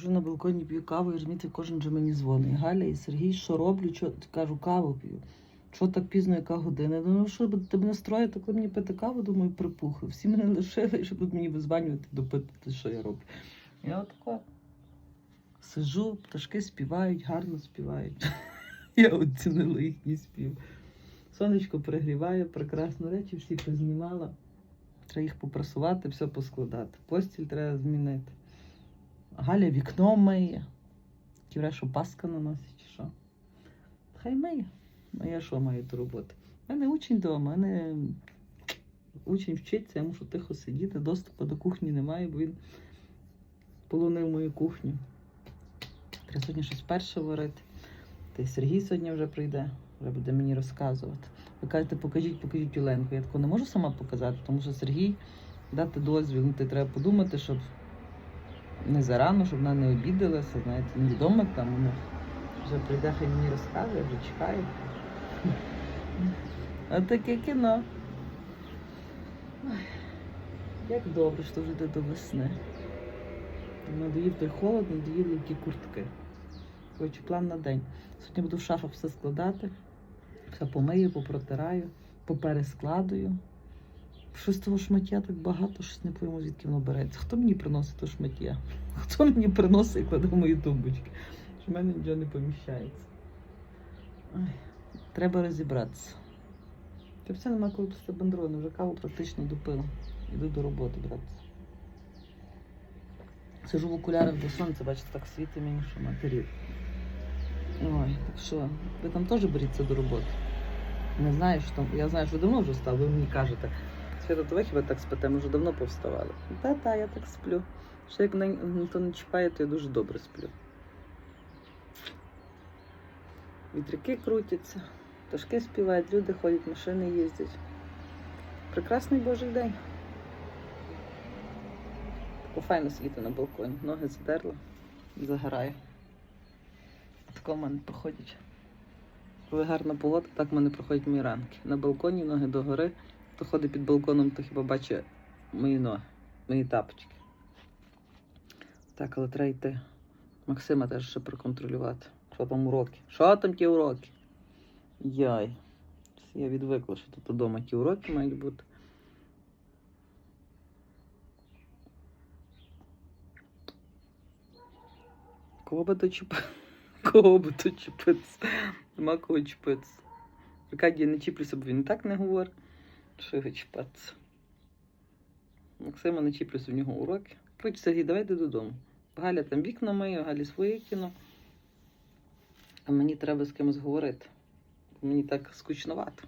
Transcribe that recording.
Сижу на балконі, п'ю каву і розумієте, кожен же мені дзвонить. Галя і Сергій, що роблю? Що? Кажу, каву п'ю. Що так пізно, яка година? Я Думаю, що тебе настроїти, коли мені пити каву, думаю, припухли. Всі мене лишили, щоб мені визванювати, допитати, що я роблю. Я отако сижу, пташки співають, гарно співають. Я оцінила їхній спів. Сонечко перегріває, прекрасно речі, всі познімала. Треба їх попрасувати, все поскладати. Постіль треба змінити. Галя вікно миє. Ківре, що паска наносить, чи що. Хай миє. А я що маю до роботи? У мене учень вдома, мене учень вчиться, я мушу тихо сидіти, доступу до кухні немає, бо він полонив мою кухню. Треба сьогодні щось перше варити. Та й Сергій сьогодні вже прийде, вже буде мені розказувати. Ви кажете, покажіть, покажіть Оленку. Я тако не можу сама показати, тому що Сергій дати дозвіл. Ну, ти треба подумати, щоб не зарано, щоб вона не обідалася, знаєте, невідомо як там у них. Вже прийде, хай мені розкаже, вже чекаю. А таке кіно. Як добре, що вже йде до весни. Надоїв той холод, надоїли які куртки. Коротше, план на день. Сьогодні буду в шафах все складати, все помию, попротираю, поперескладую. Щось того шмаття так багато, щось не пойму, звідки воно береться. Хто мені приносить то шмаття? Хто мені приносить і кладе мої тумбочки? Що в мене нічого не поміщається. Ой, треба розібратися. Та все нема коли після бандрони, вже каву практично допила. Іду до роботи братися. Сижу в окулярах до сонця, бачите, так світить мені, що матері. Ой, так що, ви там теж беріться до роботи. Не знаю, що там. Я знаю, що давно вже встали, ви мені кажете. Свята, то ви хіба так спите, ми вже давно повставали. Та-та, я так сплю. Ще як ніхто не чіпає, то я дуже добре сплю. Вітряки крутяться, пташки співають, люди ходять, машини їздять. Прекрасний божий день. Тако файно сидіти на балконі. Ноги задерла, загораю. Тако в мене проходять. Коли гарна погода, так в мене проходять мої ранки. На балконі ноги догори. Хто ходить під балконом, то хіба бачить мої ноги, мої тапочки. Так, але треба йти. Максима теж ще проконтролювати. Що там уроки? Що там ті уроки? Яй. Я відвикла, що тут вдома ті уроки мають бути. Кого би то чіпити? Кого би то чіпитися? Нема кого чіпитися. Аркадій не чіплюся, бо він і так не говорить. Що чіпатися? Максима не чіплюся, в нього уроки. Коротше, Сергій, давайте додому. Галя там вікна миє, Галі своє кіно. А мені треба з кимось говорити. Мені так скучновато.